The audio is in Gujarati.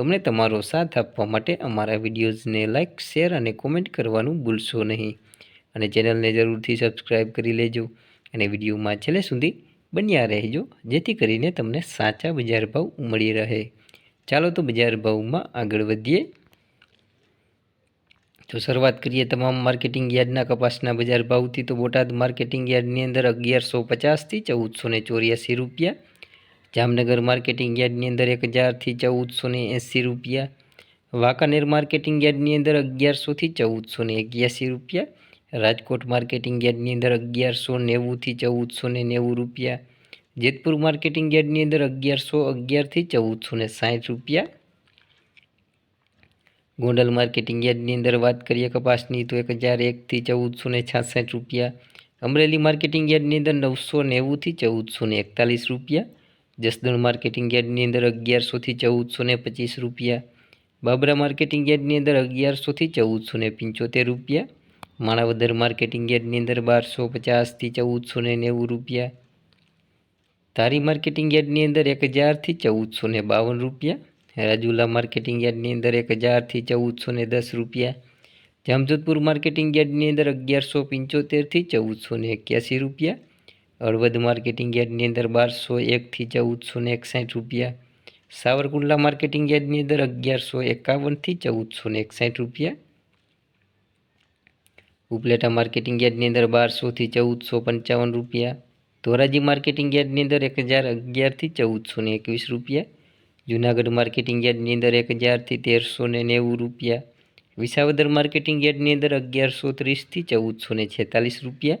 તમને તમારો સાથ આપવા માટે અમારા વિડીયોઝને લાઇક શેર અને કોમેન્ટ કરવાનું ભૂલશો નહીં. અને ચેનલને જરૂરથી સબસ્ક્રાઈબ કરી લેજો અને વિડીયોમાં છેલ્લે સુધી બન્યા રહેજો, જેથી કરીને તમને સાચા બજાર ભાવ મળી રહે. ચાલો તો બજાર ભાવમાં આગળ વધીએ. તો શરૂઆત કરીએ તમામ માર્કેટિંગ યાર્ડના કપાસના બજાર ભાવથી. તો બોટાદ માર્કેટિંગ યાર્ડની અંદર અગિયારસો પચાસથી ચૌદસો ને ચોર્યાસી રૂપિયા જામનગર માર્કેટિંગ યાર્ડની અંદર એક હજારથી ચૌદસો ને એંસી રૂપિયા, વાંકાનેર માર્કેટિંગ યાર્ડની અંદર અગિયારસોથી ચૌદસો ને એક્યાસી રૂપિયા, રાજકોટ માર્કેટિંગ યાર્ડની અંદર અગિયારસો નેવુંથી ચૌદસો ને નેવું રૂપિયા, જેતપુર માર્કેટિંગ યાર્ડની અંદર અગિયારસો અગિયારથી ચૌદસો ને સાઠ રૂપિયા. ગોંડલ માર્કેટિંગ યાર્ડની અંદર વાત કરીએ કપાસની તો એક હજાર એકથી ચૌદસો ને છાસઠ રૂપિયા, અમરેલી માર્કેટિંગ યાર્ડની અંદર નવસો નેવુંથી ચૌદસો ને એકતાલીસ રૂપિયા જસદણ માર્કેટિંગ યાર્ડની અંદર અગિયારસોથી ચૌદસો ને પચીસ રૂપિયા. બાબરા માર્કેટિંગ યાર્ડની અંદર અગિયારસોથી ચૌદસો ને પંચોતેર રૂપિયા. માણાવદર માર્કેટિંગ યાર્ડની અંદર બારસો પચાસથી ચૌદસો ને નેવું રૂપિયા. ધારી માર્કેટિંગ યાર્ડની અંદર એક હજારથી ચૌદસો ને બાવન રૂપિયા. રાજુલા માર્કેટિંગ યાર્ડની અંદર એક હજારથી ચૌદસો ને દસ રૂપિયા. જામજોધપુર માર્કેટિંગ યાર્ડની અંદર અગિયારસો પંચોતેરથી ચૌદસો ને એક્યાસી રૂપિયા. હળવદ માર્કેટિંગ યાર્ડની અંદર બારસો એકથી ચૌદસો ને એકસાઠ રૂપિયા. સાવરકુંડલા માર્કેટિંગ યાર્ડની અંદર અગિયારસો એકાવનથી ચૌદસો ને એકસાઠ રૂપિયા. ઉપલેટા માર્કેટિંગ યાર્ડની અંદર બારસોથી ચૌદસો પંચાવન રૂપિયા. ધોરાજી માર્કેટિંગ યાર્ડની અંદર એક હજાર અગિયારથી ચૌદસો ને એકવીસ રૂપિયા. જુનાગઢ માર્કેટિંગ યાર્ડની અંદર એક હજારથી તેરસો ને નેવું રૂપિયા. વિસાવદર માર્કેટિંગ યાર્ડની અંદર અગિયારસો ત્રીસથી ચૌદસો ને છેતાલીસ રૂપિયા.